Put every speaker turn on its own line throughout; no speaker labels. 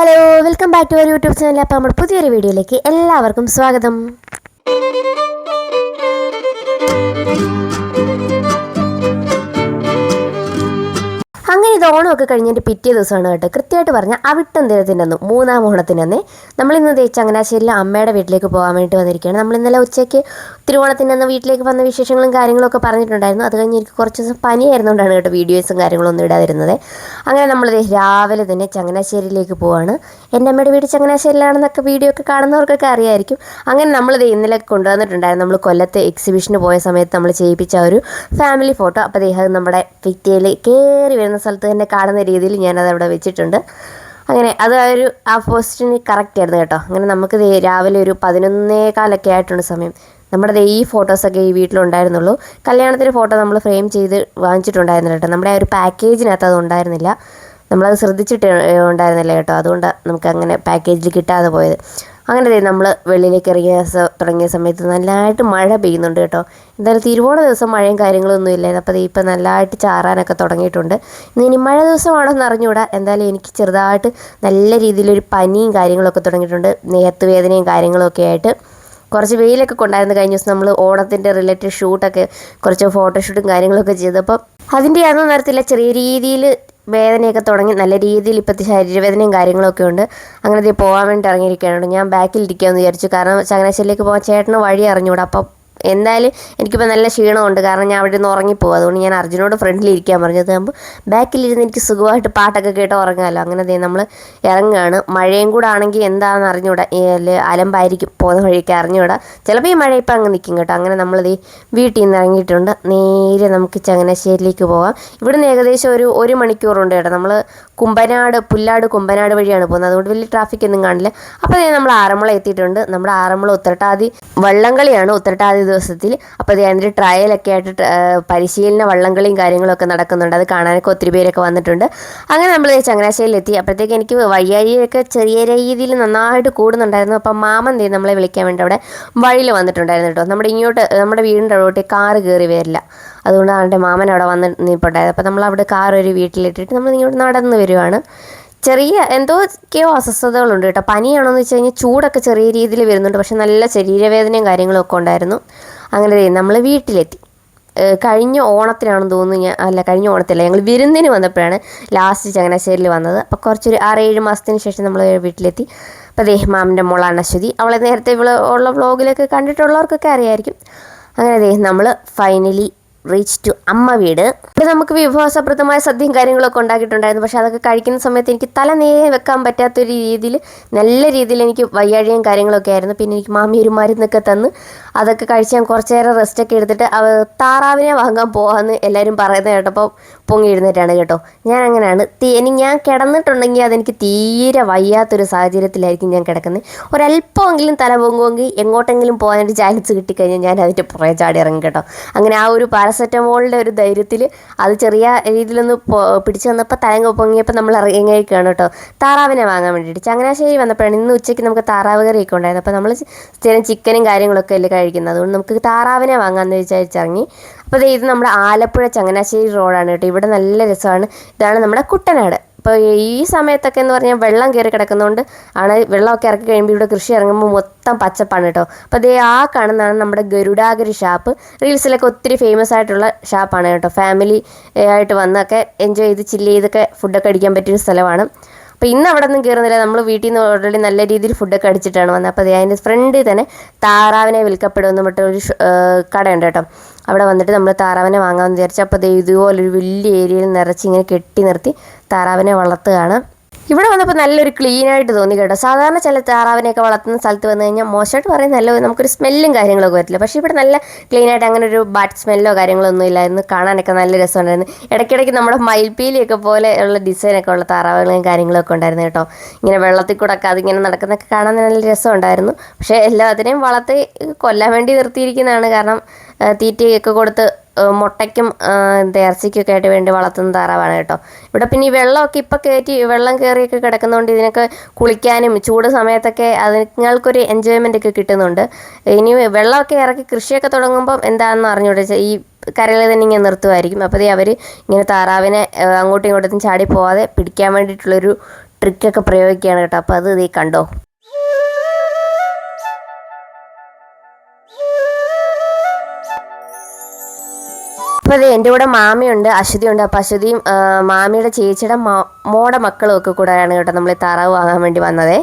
Hello welcome back to our YouTube channel അപ്പോൾ നമ്മുടെ പുതിയൊരു വീഡിയോയിലേക്ക് എല്ലാവർക്കും സ്വാഗതം. അങ്ങനെ ഇത് ഓണമൊക്കെ കഴിഞ്ഞിട്ട് പിറ്റേ ദിവസമാണ് കേട്ടോ. കൃത്യമായിട്ട് പറഞ്ഞാൽ അവിട്ടം ദിനത്തിനന്ന് മൂന്നാം ഓണത്തിനന്ന്. നമ്മൾ നമ്മളിന്ന് തേച്ച് ചങ്ങനാശ്ശേരിയിൽ അമ്മയുടെ വീട്ടിലേക്ക് പോകാൻ വേണ്ടി വന്നിരിക്കുകയാണ്. നമ്മൾ ഇന്നലെ ഉച്ചയ്ക്ക് തിരുവോണത്തിനന്ന് വീട്ടിലേക്ക് വന്ന വിശേഷങ്ങളും കാര്യങ്ങളും ഒക്കെ പറഞ്ഞിട്ടുണ്ടായിരുന്നു. അത് കഴിഞ്ഞ് എനിക്ക് കുറച്ച് ദിവസം പനിയായിരുന്നുകൊണ്ടാണ് കേട്ടോ വീഡിയോസും കാര്യങ്ങളൊന്നും ഇടാതിരുന്നത്. അങ്ങനെ നമ്മൾ രാവിലെ തന്നെ ചങ്ങനാശ്ശേരിയിലേക്ക് പോവാണ്. എന്റെ അമ്മയുടെ വീട് ചങ്ങനാശ്ശേരിയിലാണെന്നൊക്കെ വീഡിയോ ഒക്കെ കാണുന്നവർക്കൊക്കെ അറിയായിരിക്കും. അങ്ങനെ നമ്മൾ ദേ ഇന്നലെ കൊണ്ടുവന്നിട്ടുണ്ടായിരുന്നു. നമ്മൾ കൊല്ലത്ത് എക്സിബിഷന് പോയ സമയത്ത് നമ്മൾ ചെയ്യിപ്പിച്ച ഒരു ഫാമിലി ഫോട്ടോ. അപ്പോൾ അദ്ദേഹം നമ്മുടെ ഭിത്തിയിൽ കയറി വരുന്ന സ്ഥലത്ത് തന്നെ കാണുന്ന രീതിയിൽ ഞാനത് അവിടെ വെച്ചിട്ടുണ്ട്. അങ്ങനെ അത് ആ ഒരു ആ പോസ്റ്റിന് കറക്റ്റ് ആയിരുന്നു കേട്ടോ. അങ്ങനെ നമുക്ക് രാവിലെ ഒരു പതിനൊന്നേ കാലൊക്കെ ആയിട്ടുണ്ട് സമയം. നമ്മുടെ ഈ ഫോട്ടോസൊക്കെ ഈ വീട്ടിലുണ്ടായിരുന്നുള്ളൂ. കല്യാണത്തിന് ഫോട്ടോ നമ്മൾ ഫ്രെയിം ചെയ്ത് വാങ്ങിച്ചിട്ടുണ്ടായിരുന്നില്ല കേട്ടോ. നമ്മുടെ ആ ഒരു പാക്കേജിനകത്ത് അത് ഉണ്ടായിരുന്നില്ല. നമ്മളത് ശ്രദ്ധിച്ചിട്ട് ഉണ്ടായിരുന്നില്ല കേട്ടോ. അതുകൊണ്ട് നമുക്ക് അങ്ങനെ പാക്കേജിൽ കിട്ടാതെ പോയത്. അങ്ങനെ നമ്മൾ വെളിയിലേക്ക് ഇറങ്ങിയ തുടങ്ങിയ സമയത്ത് നല്ലതായിട്ട് മഴ പെയ്യുന്നുണ്ട് കേട്ടോ. എന്തായാലും തിരുവോണ ദിവസം മഴയും കാര്യങ്ങളൊന്നും ഇല്ലായിരുന്നു. അപ്പോൾ ഇപ്പം നല്ലതായിട്ട് ചാറാനൊക്കെ തുടങ്ങിയിട്ടുണ്ട്. ഇനി മഴ ദിവസമാണോ എന്ന് അറിഞ്ഞുകൂടാ എന്തായാലും എനിക്ക് ചെറുതായിട്ട് നല്ല രീതിയിലൊരു പനിയും കാര്യങ്ങളൊക്കെ തുടങ്ങിയിട്ടുണ്ട്. നേഹത്ത് വേദനയും കാര്യങ്ങളൊക്കെ ആയിട്ട്. കുറച്ച് വെയിലൊക്കെ കൊണ്ടായിരുന്നു കഴിഞ്ഞ ദിവസം നമ്മൾ ഓണത്തിന്റെ റിലേറ്റഡ് ഷൂട്ടൊക്കെ കുറച്ച് ഫോട്ടോഷൂട്ടും കാര്യങ്ങളൊക്കെ ചെയ്തപ്പോൾ അതിന്റെ അതൊന്നും നേരത്തില്ല ചെറിയ രീതിയിൽ വേദനയൊക്കെ തുടങ്ങി നല്ല രീതിയിൽ ഇപ്പോഴത്തെ ശരീരവേദനയും കാര്യങ്ങളൊക്കെ ഉണ്ട്. അങ്ങനെ പോകാൻ വേണ്ടി ഇറങ്ങിയിരിക്കുകയാണ്. ഞാൻ ബാക്കിൽ ഇരിക്കാമെന്ന് വിചാരിച്ചു. കാരണം ചങ്ങനാശ്ശേരിയിലേക്ക് പോകാൻ ചേട്ടന് വഴി അറിഞ്ഞുകൂടാ. അപ്പം എന്തായാലും എനിക്കിപ്പോൾ നല്ല ക്ഷീണമുണ്ട്. കാരണം ഞാൻ അവിടെ നിന്ന് ഉറങ്ങിപ്പോകും. അതുകൊണ്ട് ഞാൻ അർജുനോട് ഫ്രണ്ടിൽ ഇരിക്കാൻ പറഞ്ഞു ആകുമ്പോൾ ബാക്കിലിരുന്ന് എനിക്ക് സുഖമായിട്ട് പാട്ടൊക്കെ കേട്ട് ഉറങ്ങാമല്ലോ അങ്ങനെ നമ്മൾ ഇറങ്ങുകയാണ് മഴയും കൂടെ ആണെങ്കിൽ എന്താണെന്ന് അറിഞ്ഞുകൂടാ അലമ്പായിരിക്കും പോകുന്ന വഴിക്ക് അറിഞ്ഞുകൂടാ ചിലപ്പോൾ ഈ മഴ ഇപ്പം അങ്ങ് നിൽക്കും കേട്ടോ. അങ്ങനെ നമ്മൾ ദേ വീട്ടിൽ നിന്ന് ഇറങ്ങിയിട്ടുണ്ട്. നേരെ നമുക്ക് ചങ്ങനാശ്ശേരിയിലേക്ക് പോകാം. ഇവിടുന്ന് ഏകദേശം ഒരു ഒരു മണിക്കൂറുണ്ട് കേട്ടോ. നമ്മൾ കുമ്പനാട് പുല്ലാട് കുമ്പനാട് വഴിയാണ് പോകുന്നത്. അതുകൊണ്ട് വലിയ ട്രാഫിക് ഒന്നും കാണില്ല. അപ്പോൾ നമ്മൾ ആറന്മുള എത്തിയിട്ടുണ്ട്. നമ്മുടെ ആറന്മുള ഉത്തരട്ടാതി വള്ളംകളിയാണ് ഉത്രട്ടാതി ദിവസത്തിൽ. അപ്പോൾ അത് അതിന്റെ ട്രയലൊക്കെ ആയിട്ട് പരിശീലന വള്ളംകളിയും കാര്യങ്ങളൊക്കെ നടക്കുന്നുണ്ട്. അത് കാണാനൊക്കെ ഒത്തിരി പേരൊക്കെ വന്നിട്ടുണ്ട്. അങ്ങനെ നമ്മൾ ചങ്ങനാശ്ശേരിയിലെത്തി അപ്പോഴത്തേക്ക് എനിക്ക് വയ്യാഴിയൊക്കെ ചെറിയ രീതിയിൽ നന്നായിട്ട് കൂടുന്നുണ്ടായിരുന്നു. അപ്പം മാമൻ ദേ നമ്മളെ വിളിക്കാൻ വേണ്ടി അവിടെ വഴിയിൽ വന്നിട്ടുണ്ടായിരുന്നു കേട്ടോ. നമ്മുടെ ഇങ്ങോട്ട് നമ്മുടെ വീടിന്റെ അവിടോട്ട് കാറ് കയറി വരില്ല. അതുകൊണ്ടാണ് എന്റെ മാമൻ അവിടെ വന്ന് നിൽപ്പുണ്ടായിരുന്നു അപ്പോൾ നമ്മൾ അവിടെ കാർ ഒരു വീട്ടിലിട്ടിട്ട് നമ്മൾ ഇങ്ങോട്ട് നടന്ന് വരുവാണ്. ചെറിയ എന്തൊക്കെയോ അസ്വസ്ഥതകളുണ്ട് കേട്ടോ. പനിയാണോ എന്ന് വെച്ച് കഴിഞ്ഞാൽ ചൂടൊക്കെ ചെറിയ രീതിയിൽ വരുന്നുണ്ട്. പക്ഷെ നല്ല ശരീരവേദനയും കാര്യങ്ങളും ഒക്കെ ഉണ്ടായിരുന്നു. അങ്ങനെ നമ്മൾ വീട്ടിലെത്തി. കഴിഞ്ഞ ഓണത്തിനാണെന്ന് തോന്നുന്നു ഞാൻ അല്ല കഴിഞ്ഞ ഓണത്തില്ല. ഞങ്ങൾ വിരുന്നിന് വന്നപ്പോഴാണ് ലാസ്റ്റ് ചങ്ങനാശ്ശേരിയിൽ വന്നത്. അപ്പോൾ കുറച്ചൊരു ആറ് ഏഴ് മാസത്തിന് ശേഷം നമ്മൾ വീട്ടിലെത്തി. അപ്പോൾ ദേ മാമിന്റെ മോളാണ് അശ്വതി അവളെ നേരത്തെ ഉള്ള വ്ളോഗിലൊക്കെ കണ്ടിട്ടുള്ളവർക്കൊക്കെ അറിയായിരിക്കും. അങ്ങനെ ദേ നമ്മൾ ഫൈനലി റീച്ച് ടു അമ്മ വീട്. ഇവിടെ നമുക്ക് വിഭവസമൃദ്ധമായ സദ്യയും കാര്യങ്ങളൊക്കെ ഉണ്ടാക്കിയിട്ടുണ്ടായിരുന്നു. പക്ഷെ അതൊക്കെ കഴിക്കുന്ന സമയത്ത് എനിക്ക് തല നേരെ വെക്കാൻ പറ്റാത്തൊരു രീതിയിൽ നല്ല രീതിയിൽ എനിക്ക് വയ്യാഴിയും കാര്യങ്ങളൊക്കെ ആയിരുന്നു. പിന്നെ എനിക്ക് മാമി ഒരു മരുന്നൊക്കെ തന്ന് അതൊക്കെ കഴിച്ച് ഞാൻ കുറച്ച് നേരം റെസ്റ്റൊക്കെ എടുത്തിട്ട് താറാവിനെ വാങ്ങാൻ പോകാമെന്ന് എല്ലാവരും പറയുന്നത് കേട്ടപ്പോൾ പൊങ്ങി എഴുന്നേറ്റാണ് കേട്ടോ. ഞാൻ അങ്ങനെയാണ്. ഇനി ഞാൻ കിടന്നിട്ടുണ്ടെങ്കിൽ അതെനിക്ക് തീരെ വയ്യാത്തൊരു സാഹചര്യത്തിലായിരിക്കും ഞാൻ കിടക്കുന്നത്. ഒരല്പമെങ്കിലും തല പൊങ്ങുമെങ്കിൽ എങ്ങോട്ടെങ്കിലും പോകാനൊരു ചാൻസ് കിട്ടിക്കഴിഞ്ഞാൽ ഞാൻ അതിന്റെ പുറകെ ചാടി ഇറങ്ങും കേട്ടോ. അങ്ങനെ ആ ഒരു പാരസെറ്റമോളിന്റെ ഒരു ധൈര്യത്തിൽ അത് ചെറിയ രീതിയിലൊന്ന് പിടിച്ചു വന്നപ്പോൾ തലങ്ങ പൊങ്ങിയപ്പോൾ നമ്മൾ ഇറങ്ങിയേക്കാണ് കേട്ടോ. താറാവിനെ വാങ്ങാൻ വേണ്ടിയിട്ട്. ചങ്ങനാശ്ശേരി വന്നപ്പോഴാണ് ഇന്ന് ഉച്ചയ്ക്ക് നമുക്ക് താറാവ് കറിയൊക്കെ ഉണ്ടായിരുന്നു അപ്പോൾ നമ്മൾ സ്ഥിരം ചിക്കനും കാര്യങ്ങളൊക്കെ അല്ലേ കഴിക്കുന്നത്. അതുകൊണ്ട് നമുക്ക് താറാവിനെ വാങ്ങാമെന്ന് വിചാരിച്ചിറങ്ങി. അപ്പോൾ ഇത് നമ്മുടെ ആലപ്പുഴ ചങ്ങനാശ്ശേരി റോഡാണ് കേട്ടോ. ഇവിടെ നല്ല രസമാണ്. ഇതാണ് നമ്മുടെ കുട്ടനാട്. ഇപ്പോൾ ഈ സമയത്തൊക്കെ എന്ന് പറഞ്ഞാൽ വെള്ളം കയറി കിടക്കുന്നതുകൊണ്ട് ആണ് വെള്ളമൊക്കെ ഇറക്കി കഴിയുമ്പോൾ ഇവിടെ കൃഷി ഇറങ്ങുമ്പോൾ മൊത്തം പച്ചപ്പാണ് കേട്ടോ. അപ്പോൾ അതേ ആ കാണുന്നതാണ് നമ്മുടെ ഗരുഡാഗിരി ഷാപ്പ് റീൽസിലൊക്കെ ഒത്തിരി ഫേമസ് ആയിട്ടുള്ള ഷാപ്പാണ് കേട്ടോ. ഫാമിലി ആയിട്ട് വന്നൊക്കെ എൻജോയ് ചെയ്ത് ചില്ല് ചെയ്തൊക്കെ ഫുഡൊക്കെ അടിക്കാൻ പറ്റിയൊരു സ്ഥലമാണ്. അപ്പോൾ ഇന്ന് അവിടെ ഒന്നും കയറുന്നില്ല നമ്മൾ വീട്ടിൽ നിന്ന് ഓൾറെഡി നല്ല രീതിയിൽ ഫുഡൊക്കെ അടിച്ചിട്ടാണ് വന്നത്. അപ്പോൾ അതിന്റെ ഫ്രണ്ടിൽ തന്നെ താറാവിനെ വിൽക്കപ്പെടുമെന്ന് പറഞ്ഞിട്ട് ഒരു ഷ- ഏഹ് കടയുണ്ട് കേട്ടോ. അവിടെ വന്നിട്ട് നമ്മൾ താറാവിനെ വാങ്ങാമെന്ന് വിചാരിച്ചു അപ്പോൾ ഇതുപോലൊരു വലിയ ഏരിയയിൽ നിറച്ച് ഇങ്ങനെ കെട്ടി നിർത്തി താറാവിനെ വളർത്തുകയാണ്. ഇവിടെ വന്നപ്പോൾ നല്ലൊരു ക്ലീൻ ആയിട്ട് തോന്നി കേട്ടോ. സാധാരണ ചില താറാവിനെയൊക്കെ വളർത്തുന്ന സ്ഥലത്ത് വന്നു കഴിഞ്ഞാൽ മോശമായിട്ട് പറയുന്നല്ലോ നമുക്കൊരു സ്മെല്ലും കാര്യങ്ങളൊക്കെ വരില്ല പക്ഷേ ഇവിടെ നല്ല ക്ലീൻ ആയിട്ട് അങ്ങനെ ഒരു ബാഡ് സ്മെല്ലോ കാര്യങ്ങളോ ഒന്നും ഇല്ലായിരുന്നു. കാണാനൊക്കെ നല്ല രസമുണ്ടായിരുന്നു. ഇടയ്ക്കിടയ്ക്ക് നമ്മുടെ മയിൽപ്പീലിയൊക്കെ പോലെ ഉള്ള ഡിസൈനൊക്കെ ഉള്ള താറാവുകളും കാര്യങ്ങളൊക്കെ ഉണ്ടായിരുന്നു കേട്ടോ. ഇങ്ങനെ വെള്ളത്തിൽ കൂടെ ഒക്കെ അതിങ്ങനെ നടക്കുന്നൊക്കെ കാണാൻ നല്ല രസമുണ്ടായിരുന്നു. പക്ഷേ എല്ലാത്തിനെയും വളർത്തി കൊല്ലാൻ വേണ്ടി നിർത്തിയിരിക്കുന്നതാണ് കാരണം തീറ്റയൊക്കെ കൊടുത്ത് മുട്ടയ്ക്കും ഇറച്ചിക്കൊക്കെ ആയിട്ട് വേണ്ടി വളർത്തുന്ന താറാവാണ് കേട്ടോ. ഇവിടെ പിന്നെ ഈ വെള്ളമൊക്കെ ഇപ്പം കയറ്റി വെള്ളം കയറിയൊക്കെ കിടക്കുന്നതുകൊണ്ട് ഇതിനൊക്കെ കുളിക്കാനും ചൂട് സമയത്തൊക്കെ അതുങ്ങൾക്കൊരു എൻജോയ്മെന്റ് ഒക്കെ കിട്ടുന്നുണ്ട്. ഇനി വെള്ളമൊക്കെ ഇറക്കി കൃഷിയൊക്കെ തുടങ്ങുമ്പോൾ എന്താണെന്ന് അറിഞ്ഞൂടെ? ഈ കരയിൽ തന്നെ ഇങ്ങനെ നിർത്തുമായിരിക്കും അപ്പോൾ അവർ ഇങ്ങനെ താറാവിനെ അങ്ങോട്ടും ഇങ്ങോട്ടും ചാടി പോവാതെ പിടിക്കാൻ വേണ്ടിയിട്ടുള്ളൊരു ട്രിക്കൊക്കെ പ്രയോഗിക്കുകയാണ് കേട്ടോ. അപ്പോൾ അത് ഇതേ കണ്ടോ? അപ്പോൾ അതെ എന്റെ കൂടെ മാമിയുണ്ട് അശ്വതിയുണ്ട്. അപ്പോൾ അശ്വതിയും മാമിയുടെ ചേച്ചിയുടെ മോടെ മക്കളും ഒക്കെ കൂടെയാണ് കേട്ടോ നമ്മൾ താറാവ് വാങ്ങാൻ വേണ്ടി വന്നതേ.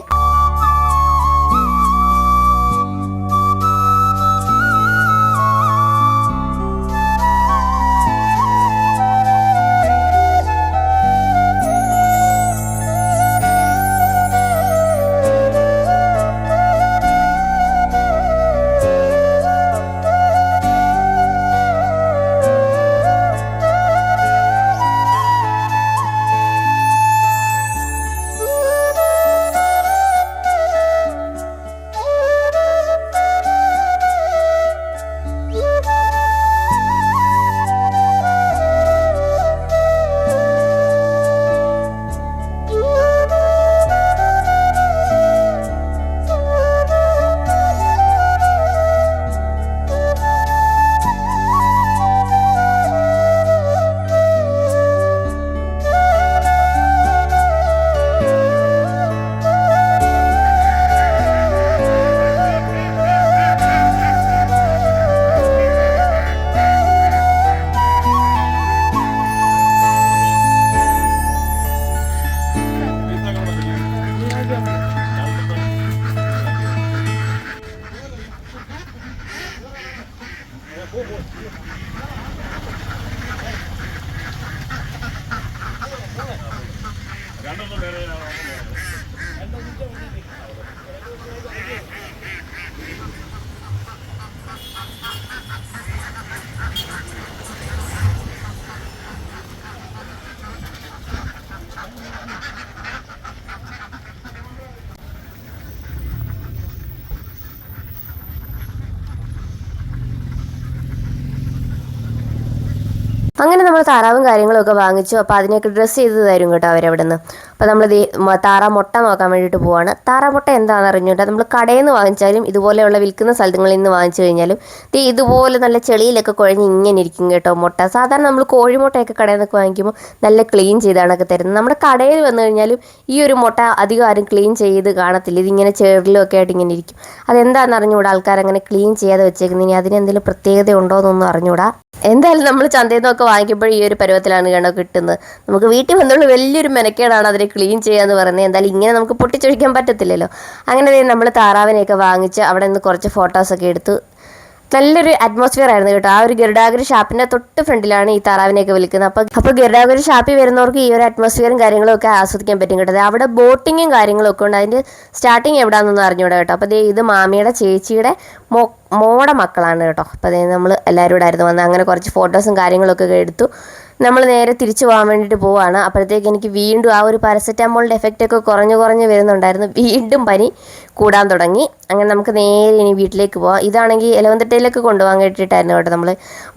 നമ്മൾ താറാവും കാര്യങ്ങളൊക്കെ വാങ്ങിച്ചു. അപ്പോൾ അതിനൊക്കെ ഡ്രസ്സ് ചെയ്ത് തരും കേട്ടോ അവരവിടെ നിന്ന് അപ്പോൾ നമ്മൾ താറാ മുട്ട നോക്കാൻ വേണ്ടിയിട്ട് പോവാണ്. താറാ മുട്ട എന്താണെന്ന് അറിഞ്ഞിട്ട് നമ്മൾ കടയിൽ നിന്ന് വാങ്ങിച്ചാലും ഇതുപോലെയുള്ള വിൽക്കുന്ന സ്ഥലങ്ങളിൽ നിന്ന് വാങ്ങിച്ചു കഴിഞ്ഞാലും ദേ ഇതുപോലെ നല്ല ചെളിയിലൊക്കെ കുഴഞ്ഞ് ഇങ്ങനെ ഇരിക്കും കേട്ടോ മുട്ട. സാധാരണ നമ്മൾ കോഴിമുട്ടയൊക്കെ കടയിൽ നിന്നൊക്കെ വാങ്ങിക്കുമ്പോൾ നല്ല ക്ലീൻ ചെയ്താണൊക്കെ തരുന്നത്. നമ്മുടെ കടയിൽ വന്നു കഴിഞ്ഞാലും ഈ ഒരു മുട്ട അധികം ആരും ക്ലീൻ ചെയ്ത് കാണത്തില്ല. ഇതിങ്ങനെ ചേറിലും ഒക്കെ ആയിട്ട് ഇങ്ങനെ ഇരിക്കും. അതെന്താണെന്ന് അറിഞ്ഞുകൂടാ ആൾക്കാർ അങ്ങനെ ക്ലീൻ ചെയ്യാതെ വെച്ചേക്കുന്നതിന് അതിനെന്തെങ്കിലും പ്രത്യേകത ഉണ്ടോ എന്നൊന്നും അറിഞ്ഞുകൂടാ എന്തായാലും നമ്മൾ ചന്തയിൽ നിന്നൊക്കെ വാങ്ങിക്കുമ്പോൾ ഈ ഒരു പരുവത്തിലാണ് കണ്ടോ കിട്ടുന്നത്. നമുക്ക് വീട്ടിൽ വന്നുള്ള വലിയൊരു മെനക്കേടാണ് അതിനെ ക്ലീൻ ചെയ്യുക എന്ന് പറയുന്നത്. എന്തായാലും ഇങ്ങനെ നമുക്ക് പൊട്ടിച്ചൊഴിക്കാൻ പറ്റത്തില്ലല്ലോ. അങ്ങനെ നമ്മൾ താറാവിനെയൊക്കെ വാങ്ങിച്ച് അവിടെ നിന്ന് കുറച്ച് ഫോട്ടോസൊക്കെ എടുത്തു നല്ലൊരു അറ്റ്മോസ്ഫിയർ ആയിരുന്നു കേട്ടോ. ആ ഒരു ഗരുഡാഗരി ഷാപ്പിന്റെ തൊട്ട് ഫ്രണ്ടിലാണ് ഈ താറാവിനെയൊക്കെ വിളിക്കുന്നത് അപ്പോൾ അപ്പോൾ ഗരുഡാഗരി ഷാപ്പിൽ വരുന്നവർക്ക് ഈ ഒരു അറ്റ്മോസ്ഫിയറും കാര്യങ്ങളും ഒക്കെ ആസ്വദിക്കാൻ പറ്റും കേട്ടോ. അവിടെ ബോട്ടിങ്ങും കാര്യങ്ങളും ഒക്കെ ഉണ്ട്. അതിന്റെ സ്റ്റാർട്ടിങ് എവിടാന്നൊന്നും അറിഞ്ഞൂടാ കേട്ടോ. അപ്പോൾ ഇത് മാമിയുടെ ചേച്ചിയുടെ മോ മോടെ മക്കളാണ് കേട്ടോ. അപ്പോൾ അതേ നമ്മൾ എല്ലാവരും കൂടെ ആയിരുന്നു വന്നത് അങ്ങനെ കുറച്ച് ഫോട്ടോസും കാര്യങ്ങളൊക്കെ എടുത്തു. നമ്മൾ നേരെ തിരിച്ചു പോകാൻ വേണ്ടിയിട്ട് പോവാണ്. അപ്പോഴത്തേക്ക് എനിക്ക് വീണ്ടും ആ ഒരു പാരസെറ്റാമോളിന്റെ എഫക്റ്റൊക്കെ കുറഞ്ഞു കുറഞ്ഞ് വരുന്നുണ്ടായിരുന്നു. വീണ്ടും പനി കൂടാൻ തുടങ്ങി. അങ്ങനെ നമുക്ക് നേരെ ഇനി വീട്ടിലേക്ക് പോവാം. ഇതാണെങ്കിൽ എലവന്തട്ടയിലേക്ക് കൊണ്ടുപോകാൻ കേട്ടിട്ടായിരുന്നു കേട്ടോ നമ്മൾ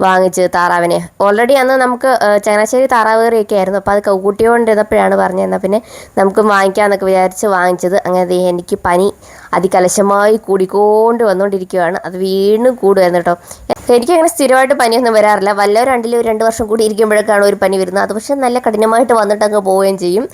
വാങ്ങിച്ച് താറാവിനെ. ഓൾറെഡി അന്ന് നമുക്ക് ചങ്ങനാശ്ശേരി താറാവ് കറിയൊക്കെ ആയിരുന്നു. അപ്പോൾ അത് കൂട്ടിയോണ്ടിരുന്നപ്പോഴാണ് പറഞ്ഞു എന്നാൽ പിന്നെ നമുക്ക് വാങ്ങിക്കാമെന്നൊക്കെ വിചാരിച്ച് വാങ്ങിച്ചത്. അങ്ങനെ എനിക്ക് പനി അതികലശമായി കൂടിക്കൊണ്ട് വന്നുകൊണ്ടിരിക്കുകയാണ് അത് വീണ്ടും കൂടുമായിരുന്നു കേട്ടോ. എനിക്കങ്ങനെ സ്ഥിരമായിട്ട് പനിയൊന്നും വരാറില്ല. വല്ല രണ്ടിലും രണ്ട് വർഷം കൂടി ഇരിക്കുമ്പോഴൊക്കെയാണ് ഒരു പനി വരുന്നത്. അത് പക്ഷേ നല്ല കഠിനമായിട്ട് വന്നിട്ട് അങ്ങ് പോവുകയും ചെയ്യും.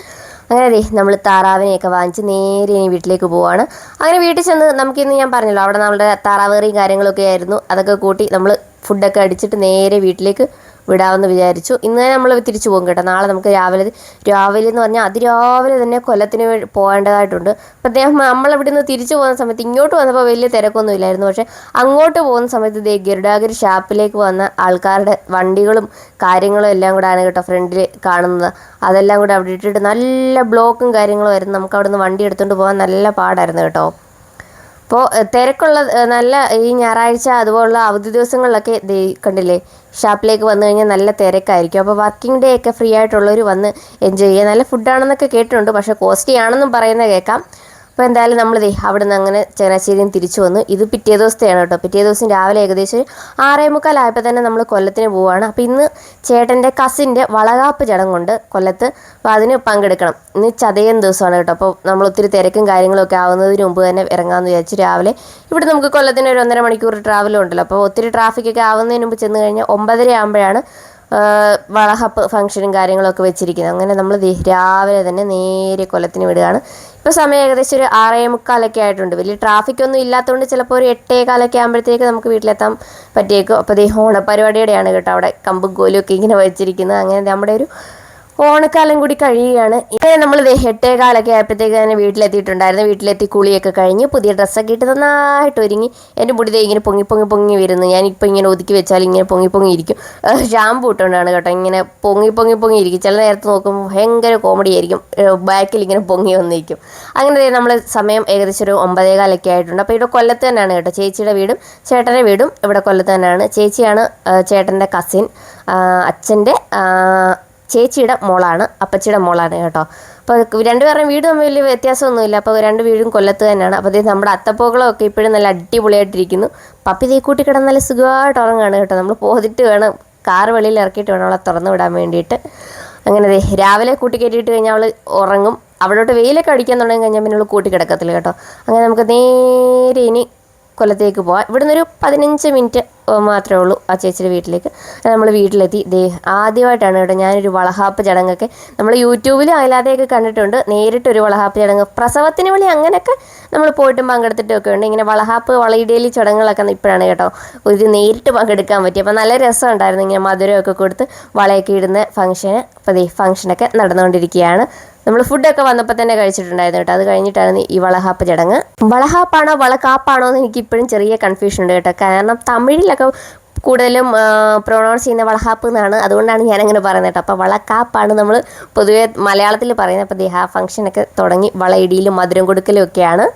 അങ്ങനെ ദേ നമ്മൾ താറാവിനെയൊക്കെ വാങ്ങിച്ച് നേരെ ഇനി വീട്ടിലേക്ക് പോവാണ് അങ്ങനെ വീട്ടിൽ ചെന്ന് നമുക്കിന്ന് ഞാൻ പറഞ്ഞല്ലോ അവിടെ നമ്മുടെ താറാവേറിയും കാര്യങ്ങളൊക്കെ ആയിരുന്നു. അതൊക്കെ കൂട്ടി നമ്മൾ ഫുഡൊക്കെ അടിച്ചിട്ട് നേരെ വീട്ടിലേക്ക് വിടാമെന്ന് വിചാരിച്ചു. ഇന്ന് തന്നെ നമ്മൾ തിരിച്ചു പോകും കേട്ടോ. നാളെ നമുക്ക് രാവിലെ രാവിലെ എന്ന് പറഞ്ഞാൽ അതിരാവിലെ തന്നെ കൊല്ലത്തിന് പോകേണ്ടതായിട്ടുണ്ട്. അപ്പം അദ്ദേഹം നമ്മളിവിടെ നിന്ന് തിരിച്ചു പോകുന്ന സമയത്ത് ഇങ്ങോട്ട് വന്നപ്പോൾ വലിയ തിരക്കൊന്നും ഇല്ലായിരുന്നു. പക്ഷേ അങ്ങോട്ട് പോകുന്ന സമയത്ത് ദേ ഗരുഡാഗിരി ഷാപ്പിലേക്ക് വന്ന ആൾക്കാരുടെ വണ്ടികളും കാര്യങ്ങളും എല്ലാം കൂടെയാണ് കേട്ടോ ഫ്രണ്ടിൽ കാണുന്നത്. അതെല്ലാം കൂടെ അവിടെ ഇട്ടിട്ട് നല്ല ബ്ലോക്കും കാര്യങ്ങളും ആയിരുന്നു. നമുക്ക് അവിടെ നിന്ന് വണ്ടി എടുത്തുകൊണ്ട് പോകാൻ നല്ല പാടായിരുന്നു കേട്ടോ. അപ്പോൾ തിരക്കുള്ള നല്ല ഈ ഞായറാഴ്ച അതുപോലുള്ള അവധി ദിവസങ്ങളിലൊക്കെ കണ്ടില്ലേ ഷാപ്പിലേക്ക് വന്നു കഴിഞ്ഞാൽ നല്ല തിരക്കായിരിക്കും. അപ്പോൾ വർക്കിംഗ് ഡേ ഒക്കെ ഫ്രീ ആയിട്ടുള്ളവർ വന്ന് എൻജോയ് ചെയ്യുക. നല്ല ഫുഡാണെന്നൊക്കെ കേട്ടിട്ടുണ്ട്. പക്ഷേ കോസ്റ്റ്ലി ആണെന്നും പറയുന്നത് കേൾക്കാം. അപ്പോൾ എന്തായാലും നമ്മളിതേ അവിടെ നിന്ന് അങ്ങനെ ചങ്ങനാശ്ശേരിയിൽ തിരിച്ചു വന്നു. ഇത് പിറ്റേ ദിവസത്തെയാണ് കേട്ടോ. പിറ്റേ ദിവസം രാവിലെ ഏകദേശം ആറേ മുക്കാലായപ്പോൾ തന്നെ നമ്മൾ കൊല്ലത്തിന് പോവുകയാണ് അപ്പോൾ ഇന്ന് ചേട്ടന്റെ കസിന്റെ വളകാപ്പ് ചടങ്ങുണ്ട് കൊല്ലത്ത്. അപ്പോൾ അതിന് പങ്കെടുക്കണം. ഇന്ന് ചതയം ദിവസമാണ് കേട്ടോ. അപ്പോൾ നമ്മൾ ഒത്തിരി തിരക്കും കാര്യങ്ങളൊക്കെ ആവുന്നതിന് മുമ്പ് തന്നെ ഇറങ്ങാമെന്ന് വിചാരിച്ചു രാവിലെ ഇവിടെ നമുക്ക് കൊല്ലത്തിന് ഒരു ഒന്നര മണിക്കൂർ ട്രാവലും ഉണ്ടല്ലോ. അപ്പോൾ ഒത്തിരി ട്രാഫിക്കൊക്കെ ആവുന്നതിന് മുമ്പ് ചെന്ന് കഴിഞ്ഞാൽ ഒമ്പതര ആകുമ്പോഴാണ് വളഹപ്പ് ഫംഗ്ഷനും കാര്യങ്ങളൊക്കെ വെച്ചിരിക്കുന്നത് അങ്ങനെ നമ്മൾ രാവിലെ തന്നെ നേരെ കൊല്ലത്തിന് വിടുകയാണ്. ഇപ്പോൾ സമയം ഏകദേശം ഒരു ആറേ മുക്കാലൊക്കെ ആയിട്ടുണ്ട്. വലിയ ട്രാഫിക് ഒന്നും ഇല്ലാത്തതുകൊണ്ട് ചിലപ്പോൾ ഒരു എട്ടേ കാലൊക്കെ ആകുമ്പോഴത്തേക്ക് നമുക്ക് വീട്ടിലെത്താൻ പറ്റിയേക്കും. അപ്പോൾ ഈ ഓണപ്പരിപാടിയുടെയാണ് കേട്ടോ അവിടെ കമ്പും കോലും ഒക്കെ ഇങ്ങനെ വെച്ചിരിക്കുന്നത്. അങ്ങനെ നമ്മുടെ ഒരു ഓണക്കാലം കൂടി കഴിയുകയാണ്. ഇങ്ങനെ നമ്മൾ എട്ടേകാലൊക്കെ ആയപ്പോഴത്തേക്ക് തന്നെ വീട്ടിലെത്തിയിട്ടുണ്ടായിരുന്നു. വീട്ടിലെത്തി കുളിയൊക്കെ കഴിഞ്ഞ് പുതിയ ഡ്രസ്സൊക്കെ ഇട്ട് നന്നായിട്ട് ഒരുങ്ങി. എന്റെ മുടി ഇങ്ങനെ പൊങ്ങി പൊങ്ങി പൊങ്ങി വരുന്നു. ഞാനിപ്പോൾ ഇങ്ങനെ ഒതുക്കി വെച്ചാൽ ഇങ്ങനെ പൊങ്ങി പൊങ്ങി ഇരിക്കും. ഷാമ്പു ഇട്ടുകൊണ്ടാണ് കേട്ടോ. ഇങ്ങനെ പൊങ്ങി പൊങ്ങി പൊങ്ങി ഇരിക്കും. ചില നേരത്ത് നോക്കുമ്പോൾ ഭയങ്കര കോമഡി ആയിരിക്കും. ബാക്കിൽ ഇങ്ങനെ പൊങ്ങി വന്നിരിക്കും. അങ്ങനെ നമ്മൾ സമയം ഏകദേശം ഒരു ഒമ്പതേകാലൊക്കെ ആയിട്ടുണ്ട്. അപ്പോൾ ഇവിടെ കൊല്ലത്ത് തന്നെയാണ് കേട്ടോ. ചേച്ചിയുടെ വീടും ചേട്ടന്റെ വീടും ഇവിടെ കൊല്ലത്ത് തന്നെയാണ്. ചേച്ചിയാണ് ചേട്ടന്റെ കസിൻ അച്ഛന്റെ ചേച്ചിയുടെ മോളാണ് അപ്പച്ചിയുടെ മോളാണ് കേട്ടോ. അപ്പോൾ രണ്ടുപേരുടെയും വീട് തമ്മിൽ വലിയ വ്യത്യാസമൊന്നുമില്ല. അപ്പോൾ രണ്ട് വീടും കൊല്ലത്ത് തന്നെയാണ്. അപ്പോൾ ഇത് നമ്മുടെ അത്തപ്പോകളൊക്കെ ഇപ്പോഴും നല്ല അടിപൊളിയായിട്ടിരിക്കുന്നു. പപ്പി തീ കൂട്ടി കിടന്ന് നല്ല സുഖമായിട്ട് ഉറങ്ങാണ് കേട്ടോ. നമ്മൾ പോതിട്ട് വേണം കാർ വെളിയിൽ ഇറക്കിയിട്ട് വേണം അവളെ തുറന്നു വിടാൻ വേണ്ടിയിട്ട്. അങ്ങനെ രാവിലെ കൂട്ടി കയറ്റിയിട്ട് കഴിഞ്ഞാൽ അവൾ ഉറങ്ങും. അവിടോട്ട് വെയിലൊക്കെ അടിക്കാൻ തുടങ്ങി കഴിഞ്ഞാൽ പിന്നെ അവൾ കൂട്ടി കിടക്കത്തില്ല കേട്ടോ. അങ്ങനെ നമുക്ക് നേരെ ഇനി കൊല്ലത്തേക്ക് പോവാം. ഇവിടുന്ന് ഒരു പതിനഞ്ച് മിനിറ്റ് മാത്രമേ ഉള്ളൂ ആ ചേച്ചിയുടെ വീട്ടിലേക്ക്. നമ്മൾ വീട്ടിലെത്തി. ദേ ആദ്യമായിട്ടാണ് കേട്ടോ ഞാനൊരു വളഹാപ്പ് ചടങ്ങൊക്കെ നമ്മൾ യൂട്യൂബിലും അല്ലാതെയൊക്കെ കണ്ടിട്ടുണ്ട്. നേരിട്ടൊരു വളഹാപ്പ് ചടങ്ങ്. പ്രസവത്തിന് വിളി അങ്ങനെയൊക്കെ നമ്മൾ പോയിട്ടും പങ്കെടുത്തിട്ടും ഒക്കെ ഉണ്ട്. ഇങ്ങനെ വളഹാപ്പ് വളയിടേലി ചടങ്ങുകളൊക്കെ ഇപ്പോഴാണ് കേട്ടോ ഒരു നേരിട്ട് പങ്കെടുക്കാൻ പറ്റി അപ്പോൾ നല്ല രസമുണ്ടായിരുന്നു ഇങ്ങനെ മധുരമൊക്കെ കൊടുത്ത് വളയൊക്കെ ഇടുന്ന ഫംഗ്ഷന് അപ്പോൾ ദേ ഫംഗ്ഷനൊക്കെ നടന്നുകൊണ്ടിരിക്കുകയാണ്. നമ്മൾ ഫുഡൊക്കെ വന്നപ്പോൾ തന്നെ കഴിച്ചിട്ടുണ്ടായിരുന്നു കേട്ടോ. അത് കഴിഞ്ഞിട്ടായിരുന്നു ഈ വളഹാപ്പ് ചടങ്ങ്. വളഹാപ്പാണോ വളക്കാപ്പാണോ എന്ന് എനിക്ക് ഇപ്പോഴും ചെറിയ കൺഫ്യൂഷൻ ഉണ്ട് കേട്ടോ. കാരണം തമിഴിലൊക്കെ കൂടുതലും പ്രൊണൗൺസ് ചെയ്യുന്ന വളഹാപ്പ് എന്നാണ്. അതുകൊണ്ടാണ് ഞാൻ അങ്ങനെ പറയുന്നത് കേട്ടോ. അപ്പോൾ വളക്കാപ്പാണ് നമ്മൾ പൊതുവേ മലയാളത്തിൽ പറയുന്നത്. അപ്പോൾ ദേഹാ ഫംഗ്ഷനൊക്കെ തുടങ്ങി വളയിടിയിലും മധുരം കൊടുക്കലും ഒക്കെയാണ്.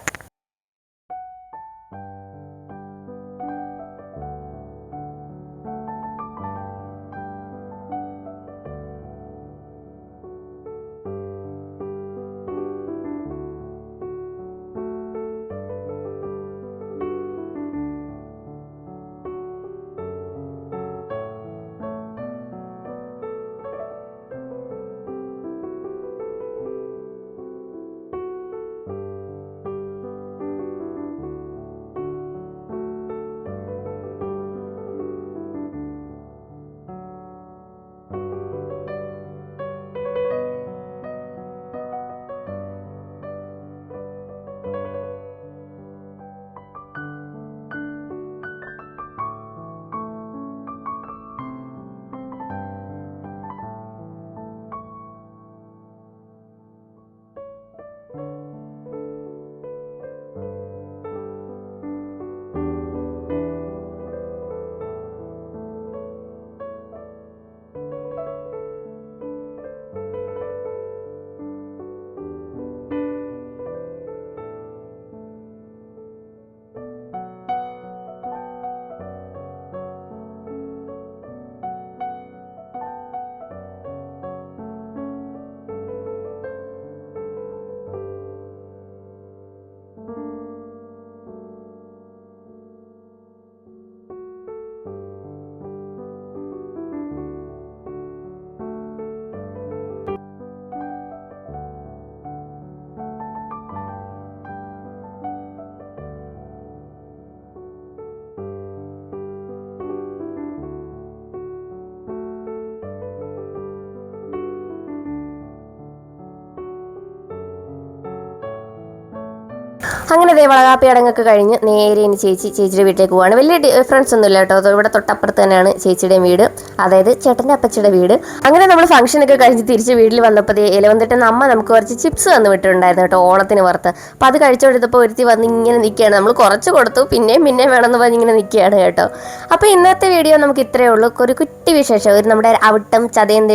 അങ്ങനെ ദേ വളകാപ്പി അടങ്ങൊക്കെ കഴിഞ്ഞ് നേരെ ഇനി ചേച്ചി ചേച്ചിയുടെ വീട്ടിലേക്ക് പോവാണ്. വലിയ ഡിഫറൻസ് ഒന്നുമില്ല കേട്ടോ. ഇവിടെ തൊട്ടപ്പുറത്ത് തന്നെയാണ് ചേച്ചിയുടെ വീട്. അതായത് ചേട്ടന്റെ അപ്പച്ചിയുടെ വീട്. അങ്ങനെ നമ്മൾ ഫംഗ്ഷനൊക്കെ കഴിഞ്ഞ് തിരിച്ച് വീട്ടിൽ വന്നപ്പോൾ ഇലവന്തിട്ടെന്ന് അമ്മ നമുക്ക് കുറച്ച് ചിപ്സ് വന്ന് വിട്ടിട്ടുണ്ടായിരുന്നു കേട്ടോ ഓണത്തിന് പുറത്ത്. അപ്പം അത് കഴിച്ചുകൊടുത്തപ്പോൾ ഒരുത്തി വന്ന് ഇങ്ങനെ നിൽക്കുകയാണ് നമ്മൾ കുറച്ച് കൊടുത്തു പിന്നെയും പിന്നെയും വേണമെന്ന് പറഞ്ഞ് ഇങ്ങനെ നിൽക്കുകയാണ് കേട്ടോ. അപ്പോൾ ഇന്നത്തെ വീഡിയോ നമുക്ക് ഇത്രയേ ഉള്ളൂ. ഒരു കുട്ടി വിശേഷം. ഒരു നമ്മുടെ അവിട്ടം ചതയം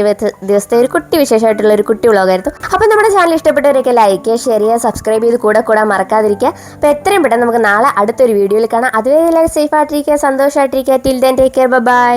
ദിവസത്തെ ഒരു കുട്ടി വിശേഷമായിട്ടുള്ള ഒരു കുട്ടി വ്ളോഗായിരുന്നു. അപ്പോൾ നമ്മുടെ ചാനൽ ഇഷ്ടപ്പെട്ടവരൊക്കെ ലൈക്ക് ചെയ്യുക ഷെയർ ചെയ്യുക സബ്സ്ക്രൈബ് ചെയ്ത് കൂടെ കൂടാൻ മറക്കാതിരിക്കുക. ഇരിക്കുക അപ്പോൾ എത്രയും പെട്ടെന്ന് നമുക്ക് നാളെ അടുത്തൊരു വീഡിയോയിൽ കാണാം. അതുവരെ എല്ലാവരും സേഫ് ആയിട്ടിരിക്കുക സന്തോഷമായിട്ടിരിക്കുക till then take care bye